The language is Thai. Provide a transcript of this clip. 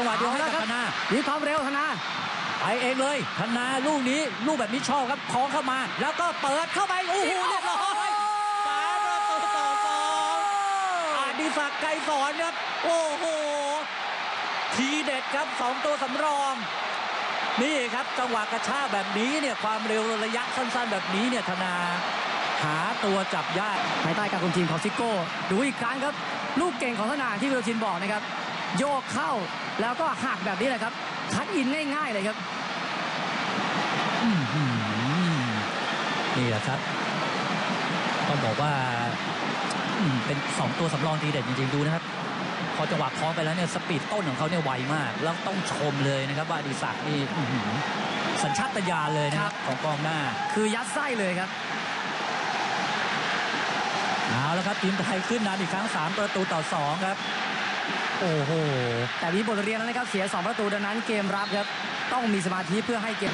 จังหวะเดียวเอาให้ละกับครับธนามีความเร็วธนาไปเองเลยธนาลูกนี้ลูกแบบนี้ชอบครับคล้องเข้ามา แล้วก็เปิดเข้าไปโอ้โหเรียบร้อยสามประตูต่อสองอดิศักดิ์ไกรสอนครับโอ้โหทีเด็ดครับสองตัวสำรองนี่ครับจังหวะกระชากแบบนี้เนี่ยความเร็วระยะสั้นๆ แบบนี้เนี่ยธนาหาตัวจับยากภายใต้การคุมทีมของซิโก้ดูอีกครั้งครับ ลูกเก่งของธนาที่วิโรชินบอกนะครับ โยกเข้าแล้วก็หักแบบนี้แหละครับ คัดอินง่ายๆเลยครับอื้อหือนี่แหละครับต้องบอกว่าอืมเป็นสองตัวสำรองทีเด็ดจริงๆดูนะครับ พอจังหวะคล้องไปแล้วเนี่ยสปีดต้นของเขาเนี่ยไวมาก แล้วต้องชมเลยนะครับ ว่าอดิศักดิ์นี่อื้อหือสัญชาตญาณเลยนะครับ ของกองหน้า คือยัดไส้เลยครับเอาแล้วครับทีมไทยขึ้นนำอีกครั้ง 3 ประตูต่อ 2 ครับ โอ้โห แต่มีบทเรียนแล้วนะครับ เสีย 2 ประตูดังนั้นเกมรับครับ ต้องมีสมาธิเพื่อให้เกม